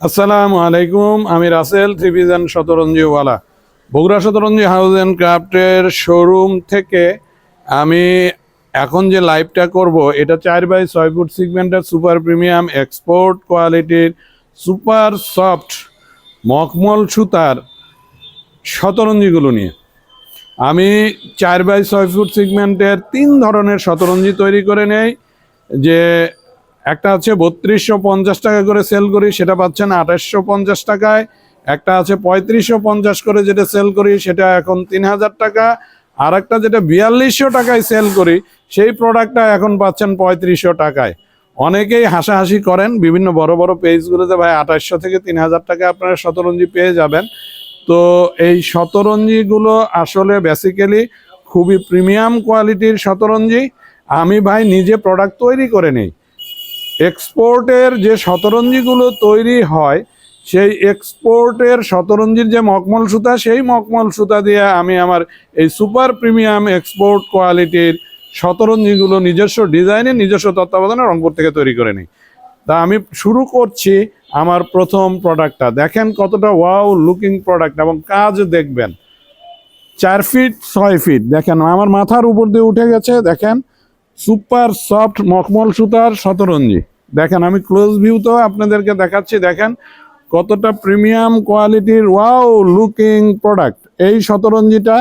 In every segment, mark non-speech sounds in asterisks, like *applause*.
আসসালামু আলাইকুম, আমি রাসেল থ্রিভিজন শতরঞ্জিওয়ালা। বগুড়া শতরঞ্জি হাউস অ্যান্ড ক্রাফটের শোরুম থেকে আমি এখন যে লাইভটা করব, এটা চার বাই ছয় ফুট সিগমেন্টের সুপার প্রিমিয়াম এক্সপোর্ট কোয়ালিটির সুপার সফট মখমল সুতার শতরঞ্জিগুলো নিয়ে। আমি চার বাই ছয় ফুট সিগমেন্টের তিন ধরনের শতরঞ্জি তৈরি করে নেই, যে একটা আছে বত্রিশশো পঞ্চাশ টাকা করে সেল করি, সেটা পাচ্ছেন আঠাশশো পঞ্চাশ টাকায়। একটা আছে পঁয়ত্রিশশো পঞ্চাশ করে যেটা সেল করি, সেটা এখন তিন হাজার টাকা। আর একটা যেটা বিয়াল্লিশশো টাকায় সেল করি, সেই প্রোডাক্টটা এখন পাচ্ছেন পঁয়ত্রিশশো টাকায়। অনেকেই হাসাহাসি করেন, বিভিন্ন বড় বড় পেজগুলোতে ভাই আঠাশশো থেকে তিন হাজার টাকা আপনারা শতরঞ্জি পেয়ে যাবেন। তো এই শতরঞ্জিগুলো আসলে বেসিক্যালি খুবই প্রিমিয়াম কোয়ালিটির শতরঞ্জি। আমি ভাই নিজে প্রোডাক্ট তৈরি করে নিই। এক্সপোর্টের যে শতরঞ্জিগুলো তৈরি হয়, সেই এক্সপোর্টের শতরঞ্জির যে মকমল সুতা সেই মকমল সুতা দিয়ে আমি আমার এই সুপার প্রিমিয়াম এক্সপোর্ট কোয়ালিটির শতরঞ্জিগুলো নিজস্ব ডিজাইনে নিজস্ব তত্ত্বাবধানে রংপুর থেকে তৈরি করে নিই। তা আমি শুরু করছি আমার প্রথম প্রোডাক্টটা। দেখেন কতটা ওয়াও লুকিং প্রোডাক্ট এবং কাজ দেখবেন। চার ফিট, ছয় ফিট। দেখেন, আমার মাথার উপর দিয়ে উঠে গেছে, দেখেন, সুপার সফট মখমল সুতার শতরঞ্জি। দেখেন, আমি ক্লোজ ভিউতেও আপনাদেরকে দেখাচ্ছি, দেখেন কতটা প্রিমিয়াম কোয়ালিটির ওয়াও লুকিং প্রোডাক্ট এই শতরঞ্জিটা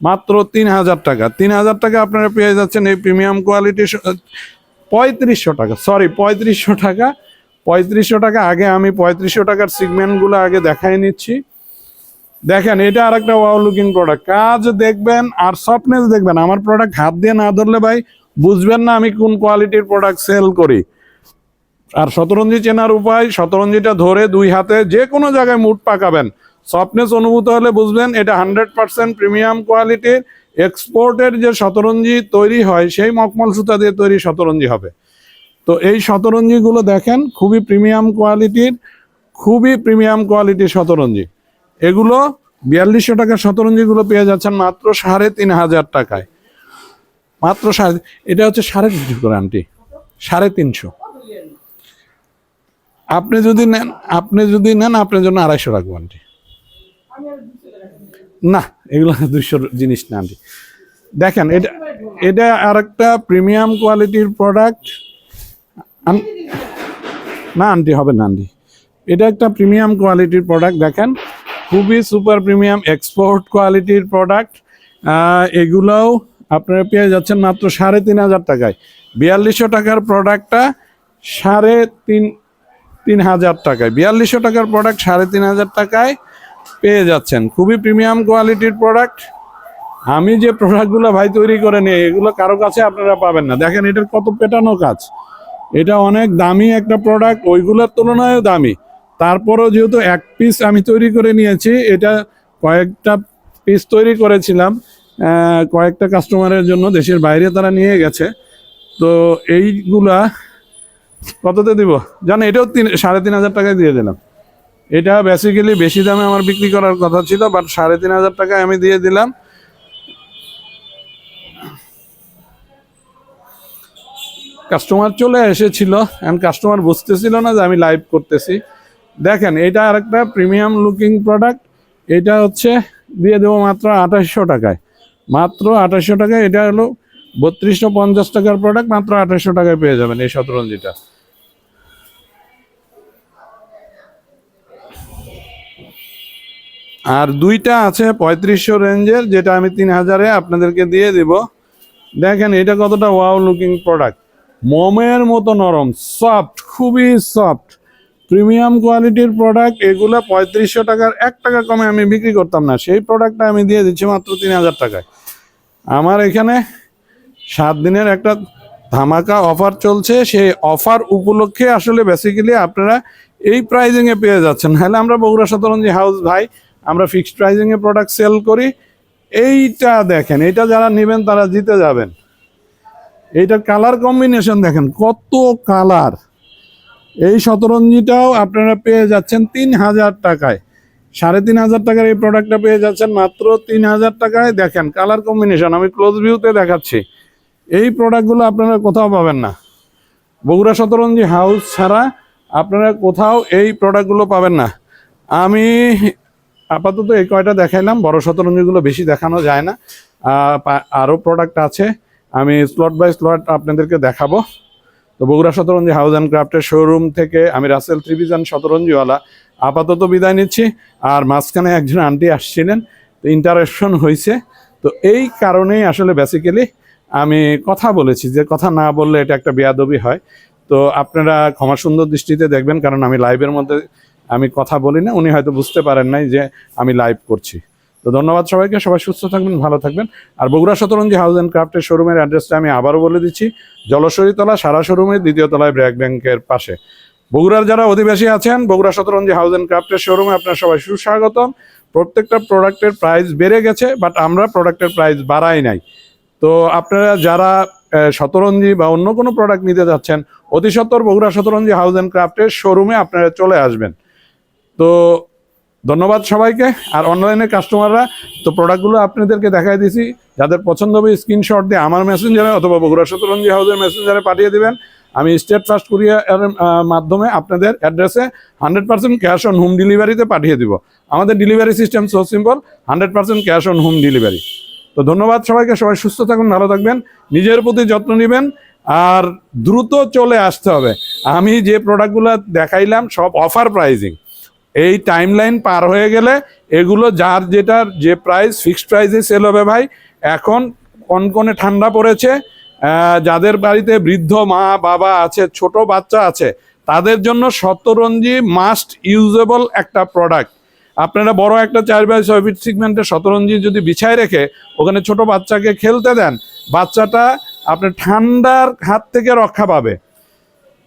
মাত্র তিন হাজার টাকা। তিন হাজার টাকা আপনারা পেয়ে যাচ্ছেন এই প্রিমিয়াম কোয়ালিটির পঁয়ত্রিশশো টাকা সরি পঁয়ত্রিশশো টাকা। পঁয়ত্রিশশো টাকা আগে আমি পঁয়ত্রিশশো টাকার সিগমেন্টগুলো আগে দেখাই নিচ্ছি। দেখেন, এটা আর একটা ওয়াও লুকিং প্রোডাক্ট কাজ দেখবেন আর সফটনেস দেখবেন। আমার প্রোডাক্ট হাত দিয়ে না ধরলে ভাই, বুঝবেন না আমি কোন কোয়ালিটির প্রোডাক্ট সেল করি। আর শতরঞ্জি চেনার উপায়, শতরঞ্জিটা ধরে দুই হাতে যে কোনো জায়গায় মুড পাকাবেন। সফটনেস অনুভূত হলে বুঝবেন এটা হান্ড্রেড পার্সেন্ট প্রিমিয়াম কোয়ালিটির এক্সপোর্টের যে শতরঞ্জি তৈরি হয়, সেই মকমল সুতা দিয়ে তৈরি শতরঞ্জি হবে। তো এই শতরঞ্জিগুলো দেখেন, খুবই প্রিমিয়াম কোয়ালিটির, খুবই প্রিমিয়াম কোয়ালিটির শতরঞ্জি। এগুলো বিয়াল্লিশশো টাকার শতরঞ্জিগুলো পেয়ে যাচ্ছেন মাত্র সাড়ে তিন হাজার টাকায়। মাত্র সাড়ে, এটা হচ্ছে সাড়ে তিনশো করে সাড়ে তিনশো। আপনি যদি নেন, আপনি যদি নেন, আপনার জন্য আড়াইশো রাখব, আন্টি। না, এগুলো *laughs* দুইশো জিনিস না, আন্টি। দেখেন, এটা এটা আর একটা প্রিমিয়াম কোয়ালিটির প্রোডাক্ট না, আন্টি, হবে না, আন্টি। এটা একটা প্রিমিয়াম কোয়ালিটির প্রোডাক্ট দেখেন। খুবই সুপার প্রিমিয়াম এক্সপোর্ট কোয়ালিটির প্রোডাক্ট এগুলোও আপনারা পেয়ে যাচ্ছেন মাত্র সাড়ে তিন হাজার টাকায়। বিয়াল্লিশশো টাকার প্রোডাক্টটা সাড়ে তিন তিন হাজার টাকায়। বিয়াল্লিশশো টাকার প্রোডাক্ট সাড়ে তিন হাজার টাকায় পেয়ে যাচ্ছেন। খুবই প্রিমিয়াম কোয়ালিটির প্রোডাক্ট আমি যে প্রোডাক্টগুলো ভাই তৈরি করে নিই, এগুলো কারও কাছে আপনারা পাবেন না। দেখেন এটার কত পেটানো কাজ। এটা অনেক দামি একটা প্রোডাক্ট ওইগুলোর তুলনায়ও দামি। তারপরেও যেহেতু এক পিস আমি তৈরি করে নিয়েছি, এটা কয়েকটা পিস তৈরি করেছিলাম কয়েকটা কাস্টমারের জন্য দেশের বাইরে তারা নিয়ে গেছে। তো এইগুলা কততে দিব? জানো, এটাও তিন, সাড়ে তিন হাজার টাকায় দিয়ে দিলাম। এটা বেসিক্যালি বেশি দামে আমার বিক্রি করার কথা ছিল বাট সাড়ে তিন হাজার টাকায় আমি দিয়ে দিলাম। কাস্টমার চলে এসেছিল অ্যান্ড কাস্টমার বুঝতেছিল না যে আমি লাইভ করতেছি। দেখেন, এটা আরেকটা প্রিমিয়াম লুকিং প্রোডাক্ট এটা হচ্ছে, দিয়ে দেবো মাত্র আঠাশশো টাকায়। মাত্র আঠাশশো টাকায়, এটা হলো বত্রিশশো পঞ্চাশ টাকার প্রোডাক্ট মাত্র আঠাশশো টাকায় পেয়ে যাবেন এই শতরঞ্জিটা। আর দুইটা আছে পঁয়ত্রিশশো রেঞ্জের, যেটা আমি তিন হাজারে আপনাদেরকে দিয়ে দিব। দেখেন, এটা কতটা ওয়াও লুকিং প্রোডাক্ট মোমের মতো নরম সফট খুবই সফট প্রিমিয়াম কোয়ালিটির প্রোডাক্ট এগুলো পঁয়ত্রিশশো টাকার এক টাকা কমে আমি বিক্রি করতাম না। সেই প্রোডাক্টটা আমি দিয়ে দিচ্ছি মাত্র তিন হাজার টাকায়। আমার এখানে সাত দিনের একটা ধামাকা অফার চলছে। সেই অফার উপলক্ষে আসলে বেসিক্যালি আপনারা এই প্রাইজিংয়ে পেয়ে যাচ্ছেন। নাহলে আমরা বগুড়া শতরঞ্জি হাউস ভাই, আমরা ফিক্সড প্রাইজিংয়ে প্রোডাক্ট সেল করি। এইটা দেখেন এটা যারা নেবেন তারা জিতে যাবেন। এইটার কালার কম্বিনেশন দেখেন, কত কালার এই শতরঞ্জিটাও আপনারা পেয়ে যাচ্ছেন তিন হাজার টাকায়। সাড়ে তিন হাজার টাকার এই প্রোডাক্টটা পেয়ে যাচ্ছেন মাত্র তিন হাজার টাকায়। দেখেন কালার কম্বিনেশন আমি ক্লোজ ভিউতে দেখাচ্ছি। এই প্রোডাক্টগুলো আপনারা কোথাও পাবেন না। বগুড়া শতরঞ্জি হাউস ছাড়া আপনারা কোথাও এই প্রোডাক্টগুলো পাবেন না। আমি আপাতত এই কয়টা দেখাইলাম, বড় শতরঞ্জিগুলো বেশি দেখানো যায় না। আরও প্রোডাক্ট আছে, আমি স্লট বাই স্লট আপনাদেরকে দেখাবো। তো বগুড়া শতরঞ্জি হাউস অ্যান্ড ক্রাফটের শোরুম থেকে আমি রাসেল ত্রিভিজন শতরঞ্জিওয়ালা। আপাতত বিদায় নিচ্ছি, আর মাঝখানে একজন আন্টি আসছিলেন, তো ইন্টারাকশন হয়েছে তো এই কারণেই আসলে বেসিক্যালি আমি কথা বলেছি, যে কথা না বললে এটা একটা বেয়াদবি হয়। তো আপনারা ক্ষমা সুন্দর দৃষ্টিতে দেখবেন, কারণ আমি লাইভের মধ্যে আমি কথা বলি না, উনি হয়তো বুঝতে পারেন নাই যে আমি লাইভ করছি। তো ধন্যবাদ সবাইকে, সবাই সুস্থ থাকবেন, ভালো থাকবেন। আর বগুড়া শতরঞ্জি হাউস অ্যান্ড ক্রাফটের শোরুমের অ্যাড্রেসটা আমি আবারও বলে দিচ্ছি জলসরীতলা সারা শোরুমের দ্বিতীয় তলায় ব্র্যাক ব্যাংকের পাশে। বগুড়ার যারা অধিবাসী আছেন, বগুড়া শতরঞ্জি হাউস অ্যান্ড ক্রাফটের শোরুমে আপনার সবাই সুস্বাগতম। প্রত্যেকটা প্রোডাক্টের প্রাইস বেড়ে গেছে, বাট আমরা প্রোডাক্টের প্রাইস বাড়াই নাই। তো আপনারা যারা শতরঞ্জি বা অন্য কোনো প্রোডাক্ট নিতে যাচ্ছেন, অতি সত্তর বগুড়া শতরঞ্জি হাউস অ্যান্ড ক্রাফটের শোরুমে আপনারা চলে আসবেন। তো ধন্যবাদ সবাইকে, আর অনলাইনে কাস্টমাররা তো প্রোডাক্টগুলো আপনাদেরকে দেখাই দিয়েছি যাদের পছন্দ হবে স্ক্রিনশট দিয়ে আমার মেসেঞ্জারে অথবা বগুড়া শতরঞ্জি হাউসের মেসেঞ্জারে পাঠিয়ে দিবেন। আমি স্টেট ফার্স্ট কুরিয়ার মাধ্যমে আপনাদের অ্যাড্রেসে hundred percent cash on home ডেলিভারিতে পাঠিয়ে দিব। আমাদের delivery system so simple hundred percent cash on home delivery তো ধন্যবাদ সবাইকে, সবাই সুস্থ থাকুন, ভালো থাকবেন, নিজের প্রতি যত্ন নেবেন, আর দ্রুত চলে আসতে হবে। আমি যে প্রোডাক্টগুলো দেখাইলাম, সব অফার প্রাইজিং এই টাইম লাইন পার হয়ে গেলে এগুলো যার যেটার যে প্রাইস ফিক্সড প্রাইসে সেল হবে ভাই, এখন কনকনে ঠান্ডা পড়েছে যাদের বাড়িতে বৃদ্ধ মা, বাবা আছে, ছোট বাচ্চা আছে, তাদের জন্য শতরঞ্জি মাস্ট ইউজেবল একটা প্রোডাক্ট আপনারা বড় একটা চার বাই ছয় ফিট সিগমেন্টের শতরঞ্জি যদি বিছায় রেখে ওখানে ছোট বাচ্চাকে খেলতে দেন, বাচ্চাটা আপনার ঠান্ডার হাত থেকে রক্ষা পাবে।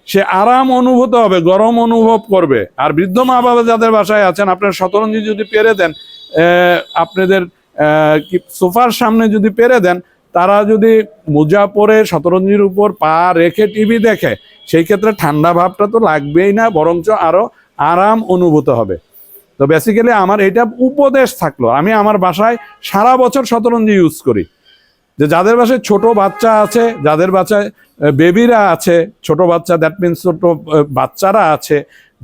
সে আরাম অনুভূত হবে, গরম অনুভব করবে। আর বৃদ্ধ মা বাবা যাদের বাসায় আছেন, আপনার শতরঞ্জি যদি পেরে দেন আপনাদের সোফার সামনে যদি পেরে দেন, তারা যদি মোজা পরে শতরঞ্জির উপর পা রেখে টিভি দেখে, সেই ক্ষেত্রে ঠান্ডা ভাবটা তো লাগবেই না, বরঞ্চ আরও আরাম অনুভূত হবে। তো বেসিক্যালি আমার এটা উপদেশ থাকল। আমি আমার বাসায় সারা বছর শতরঞ্জি ইউজ করি। যে যাদের বাসায় ছোট বাচ্চা আছে, যাদের বাসায় বেবিরা আছে, ছোট বাচ্চা দ্যাট মিনস ছোট বাচ্চারা আছে,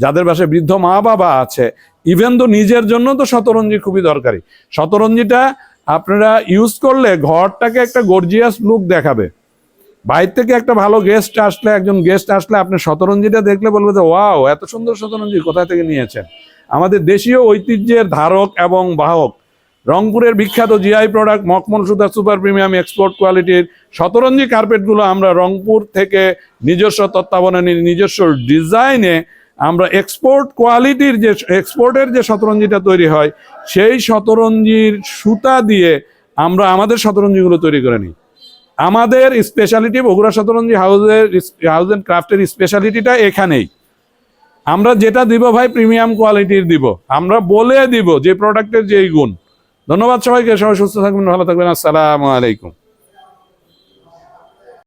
যাদের বাসায় বৃদ্ধ মা বাবা আছে ইভেন তো নিজের জন্য তো শতরঞ্জি খুবই দরকারি। শতরঞ্জিটা আপনারা ইউজ করলে ঘরটাকে একটা গর্জিয়াস লুক দেখাবে। বাইরে থেকে একটা ভালো গেস্ট আসলে, একজন গেস্ট আসলে আপনি শতরঞ্জিটা দেখলে বলবে যে, ওয়াও, এত সুন্দর শতরঞ্জি কোথা থেকে নিয়েছেন? আমাদের দেশীয় ঐতিহ্যের ধারক এবং বাহক। রংপুরের বিখ্যাত জিআই প্রোডাক্ট মকমন সুতা সুপার প্রিমিয়াম এক্সপোর্ট কোয়ালিটির শতরঞ্জি কার্পেটগুলো আমরা রংপুর থেকে নিজস্ব তত্ত্বাবধানে, নিজস্ব ডিজাইনে আমরা এক্সপোর্ট কোয়ালিটির যে এক্সপোর্টের যে শতরঞ্জিটা তৈরি হয়, সেই শতরঞ্জির সুতা দিয়ে আমরা আমাদের শতরঞ্জিগুলো তৈরি করে নিই। আমাদের স্পেশালিটি বগুড়া শতরঞ্জি হাউসের হাউস অ্যান্ড ক্রাফটের স্পেশালিটিটা এখানেই। আমরা যেটা দিব ভাই প্রিমিয়াম কোয়ালিটির দিব। আমরা বলে দিব যে প্রোডাক্টের যেই গুণ। ধন্যবাদ সবাইকে, সবাই সুস্থ থাকবেন, ভালো থাকবেন। আসসালামু আলাইকুম।